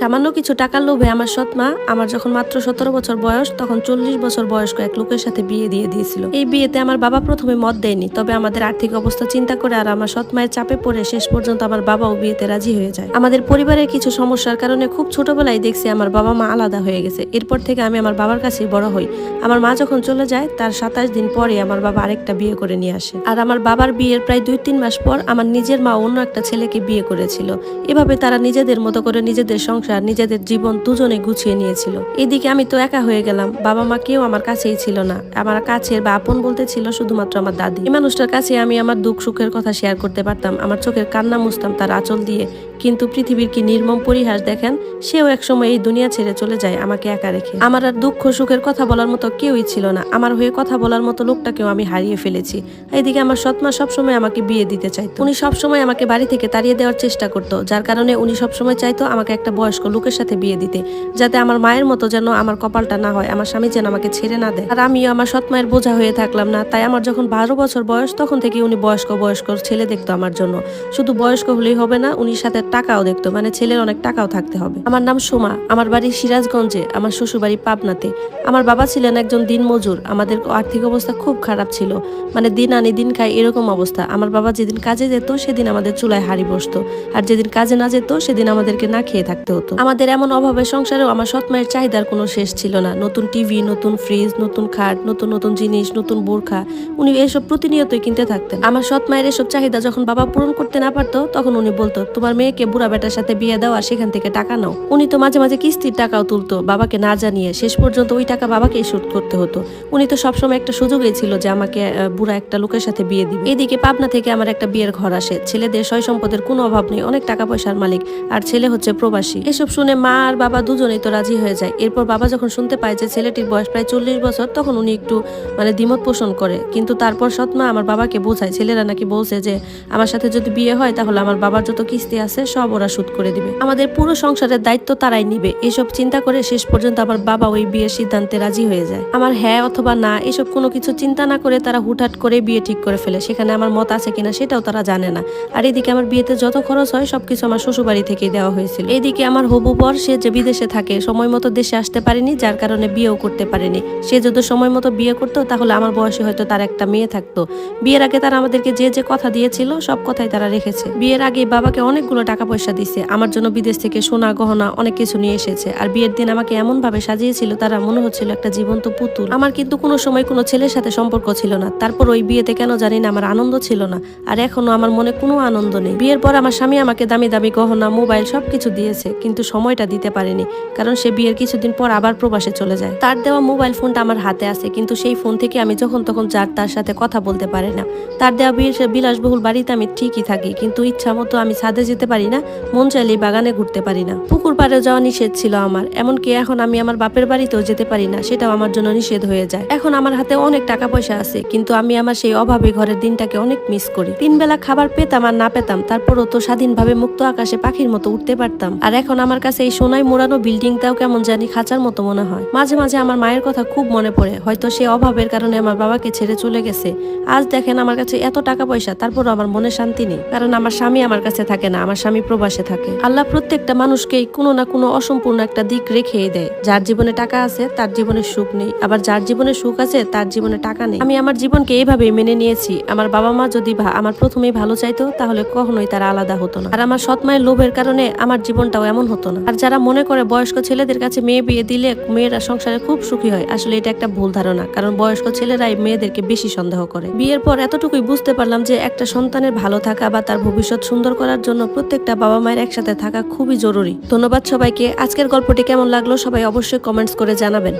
সামান্য কিছু টাকার লোভে আমার সৎ মা আমার যখন মাত্র সতেরো বছর বয়স, তখন চল্লিশ বছর বয়স্ক এক লোকের সাথে বিয়ে দিয়ে দিয়েছিল। এই বিয়েতে আমার বাবা প্রথমে মত দেয়নি, তবে আমাদের আর্থিক অবস্থা চিন্তা করে আর আমার সৎ মায়ের চাপে পড়ে শেষ পর্যন্ত আমার বাবাও বিয়েতে রাজি হয়ে যায়। আমাদের পরিবারের কিছু সমস্যার কারণে খুব ছোটবেলায় দেখছি আমার বাবা মা আলাদা হয়ে গেছে। এরপর থেকে আমি আমার বাবার কাছে বড় হই। আমার মা যখন চলে যায়, তার সাতাশ দিন পরে আমার বাবা আরেকটা বিয়ে করে নিয়ে আসে। আর আমার বাবার বিয়ের প্রায় দুই তিন মাস পর আমার নিজের মা অন্য একটা ছেলেকে বিয়ে করেছিল। এভাবে তারা নিজেদের মতো করে নিজেদের সংসার নিজেদের জীবন দুজনে গুছিয়ে নিয়েছিল। এদিকে আমি তো একা হয়ে গেলাম, বাবা মা কেউ আমার কাছেই ছিল না। আমার কাছের বা আপন বলতে ছিল শুধুমাত্র আমার দাদি। এই মানুষটার কাছে আমি আমার দুঃখ সুখের কথা শেয়ার করতে পারতাম, আমার চোখের কান্না মুছতাম তার আঁচল দিয়ে। কিন্তু পৃথিবীর কি নির্মম পরিহাস দেখেন? সেও একসময় এই দুনিয়া ছেড়ে চলে যায় আমাকে একা রেখে। আমার আর দুঃখ সুখের কথা বলার মতো কেউই ছিল না। আমার হয়ে কথা বলার মতো লোকটাকেও আমি হারিয়ে ফেলেছি। এদিকে আমার সৎমা সবসময় আমাকে বিয়ে দিতে চাইতো। উনি সবসময় আমাকে বাড়ি থেকে তাড়িয়ে দেওয়ার চেষ্টা করতো, যার কারণে উনি সবসময় চাইতো আমাকে একটা বয়স্ক লোকের সাথে বিয়ে দিতে, যাতে আমার মায়ের মতো যেন আমার কপালটা না হয়, আমার স্বামী যেন আমাকে ছেড়ে না দেয়। আর আমিও আমার সৎ মায়ের বোঝা হয়ে থাকলাম না, তাই আমার যখন বারো বছর বয়স, তখন থেকে উনি বয়স্ক বয়স্ক ছেলে দেখতো আমার জন্য। শুধু বয়স্ক হলেই হবে না উনি সাথে টাকাও দেখতো মানে ছেলের অনেক টাকাও থাকতে হবে। আমার নাম সোমা, আমার বাড়ি সিরাজগঞ্জে, আমার শ্বশুর বাড়ি পাবনাতে। আমার বাবা ছিলেন একজন দিনমজুর, আমাদের আর্থিক অবস্থা খুব খারাপ ছিল মানে দিন আনি দিন খাই এরকম অবস্থা। আমার বাবা যেদিন কাজে যেত, সেদিন আমাদের চুলায় হাড়ি বসতো, আর যেদিন কাজে না যেত, সেদিন আমাদেরকে না খেয়ে থাকতে হতো। আমাদের এমন অভাবের সংসারেও আমার সৎ মায়ের চাহিদার কোনো শেষ ছিল না। নতুন টিভি, নতুন ফ্রিজ নতুন খাট, নতুন নতুন জিনিস, নতুন বোরখা। উনি এসব প্রতিনিয়তই কিনতে থাকতেন। আমার সৎ মায়ের এসব চাহিদা যখন বাবা পূরণ করতে না পারতো, তখন উনি বলতো, তোমার মেয়েকে বুড়া বেটার সাথে বিয়ে দাও আর সেখান থেকে টাকা নাও। উনি তো মাঝে মাঝে কিস্তির টাকাও তুলতো, বাবাকে না জানিয়ে। শেষ পর্যন্ত ওই টাকা বাবাকেই শোধ করতে হতো। উনি তো সবসময় একটা সুযোগই ছিল যে আমাকে বুড়া একটা লোকের সাথে বিয়ে দিবে। এদিকে পাবনা থেকে আমার একটা বিয়ের ঘর আসে। ছেলেদের সয় সম্পদের কোনো অভাব নেই, অনেক টাকা পয়সার মালিক। আর ছেলে হচ্ছে প্রবাসী। এসব শুনে মা আর বাবা দুজনেই তো রাজি হয়ে যায়। এরপর বাবা যখন শুনতে পায় যে ছেলেটির বয়স প্রায় চল্লিশ বছর, তখন উনি একটু মানে দ্বিমত পোষণ করে। কিন্তু তারপর সৎমা আমার বাবাকে বোঝায়। ছেলেরা নাকি বলছে যে, আমার সাথে যদি বিয়ে হয়, তাহলে আমার বাবার যত কিস্তি আছে, সব ওরা শোধ করে দিবে। আমাদের পুরো সংসারের দায়িত্ব তারাই নিবে। এসব চিন্তা করে শেষ পর্যন্ত আমার বাবা ওই বিয়ের সিদ্ধান্তে রাজি হয়ে যায়। আমার হ্যাঁ অথবা না, এসব কোনো কিছু চিন্তা না করে তারা হুটহাট করে বিয়ে ঠিক করে ফেলে। সেখানে আমার মত আছে কিনা সেটাও তারা জানে না। আর এদিকে আমার বিয়েতে যত খরচ হয়, সবকিছু আমার শ্বশুরবাড়ি থেকেই দেওয়া হয়েছিল। এইদিকে আমার হবু বর সে যে বিদেশে থাকে, সময় মতো দেশে আসতে পারেনি, যার কারণে বিয়েও করতে পারেনি। সে যদি সময় মতো বিয়ে করতো, তাহলে আমার বয়সে হয়তো তার একটা মেয়ে থাকতো। বিয়ের আগে তারা আমাদেরকে যে যে কথা দিয়েছিল, সব কথাই তারা রেখেছে। বিয়ের আগে বাবাকে অনেকগুলো টাকা পয়সা দিছে। আমার জন্য বিদেশ থেকে সোনা, গহনা, অনেক কিছু নিয়ে এসেছে। আর বিয়ের দিন আমাকে এমন ভাবে সাজিয়েছিল, তারা মনে হচ্ছিল একটা জীবন্ত পুতুল। আমার কিন্তু কোনো সময় কোনো ছেলের সাথে সম্পর্ক ছিল না। তারপর ওই বিয়েতে কেন জানি না, আমার আনন্দ ছিল না। আর এখনও আমার মনে কোনো আনন্দ নেই। বিয়ের পর আমার স্বামী আমাকে দামি দামি গহনা, মোবাইল সবকিছু দিয়েছে। কিন্তু সময়টা দিতে পারেনি, কারণ সে বিয়ের কিছুদিন পর আবার প্রবাসে চলে যায়। তার দেওয়া মোবাইল ফোনটা আমার হাতে আছে, কিন্তু সেই ফোন থেকে আমি যখন তখন যার তার সাথে কথা বলতে পারি না। তার দেওয়া বিলাসবহুল বাড়িতে আমি ঠিকই থাকি, কিন্তু ইচ্ছা মতো আমি ছাদে যেতে পারি না, মন চাইলেই বাগানে ঘুরতে পারি না। পুকুর পাড়ে যাওয়া নিষেধ ছিল আমার, এমনকি এখন আমি আমার বাপের বাড়িতেও যেতে পারি না, সেটাও আমার জন্য নিষেধ হয়ে যায়। এখন আমার হাতে অনেক টাকা পয়সা আছে, কিন্তু আমি আমার সেই অভাবে ঘরের দিনটাকে অনেক মিস করি। তিন বেলা খাবার পেতাম আর না পেতাম, তারপরও তো স্বাধীনভাবে মুক্ত আকাশে পাখির মতো উঠতে পারতাম। আর এখন আমার কাছে এই সোনায় মোড়ানো বিল্ডিংটাও কেমন জানি খাঁচার মতো মনে হয়। মাঝে মাঝে আমার মায়ের কথা খুব মনে পড়ে। হয়তো সে অভাবের কারণে আমার বাবাকে ছেড়ে চলে গেছে। আজ দেখেন আমার কাছে এত টাকা পয়সা তারপরও আমার মনে শান্তি নেই। কারণ আমার স্বামী আমার কাছে থাকে না, আমার স্বামী প্রবাসে থাকে। আল্লাহ প্রত্যেকটা মানুষকেই কোনো না কোনো অসম্পূর্ণ একটা দিক রেখেই দেয়। যার জীবনে টাকা আছে, তার জীবনে সুখ নেই। আবার যার জীবনে সুখ আছে, তার জীবনে টাকা নেই। আমি আমার জীবনকে এইভাবেই মেনে নিয়েছি। আমার বাবা মা যদি আমার প্রথমেই ভালো চাইতো, তাহলে কখনোই তারা আলাদা হতো না। আর আমার সৎ মায়ের লোভের কারণে আমার জীবনটাও এমন হতো না। আর যারা মনে করে বয়স্ক ছেলেদের কাছে মেয়ে বিয়ে দিলে মেয়েরা সংসারে খুব সুখী হয়, আসলে এটা একটা ভুল ধারণা, কারণ বয়স্ক ছেলেরাই মেয়েদেরকে বেশি সন্দেহ করে। বিয়ের পর এতটুকুই বুঝতে পারলাম যে একটা সন্তানের ভালো থাকা বা তার ভবিষ্যৎ সুন্দর করার জন্য প্রত্যেকটা বাবা মায়ের একসাথে থাকা খুবই জরুরি। ধন্যবাদ সবাইকে। আজকের গল্পটি কেমন লাগল সবাই অবশ্যই কমেন্টস করে জানাবেন।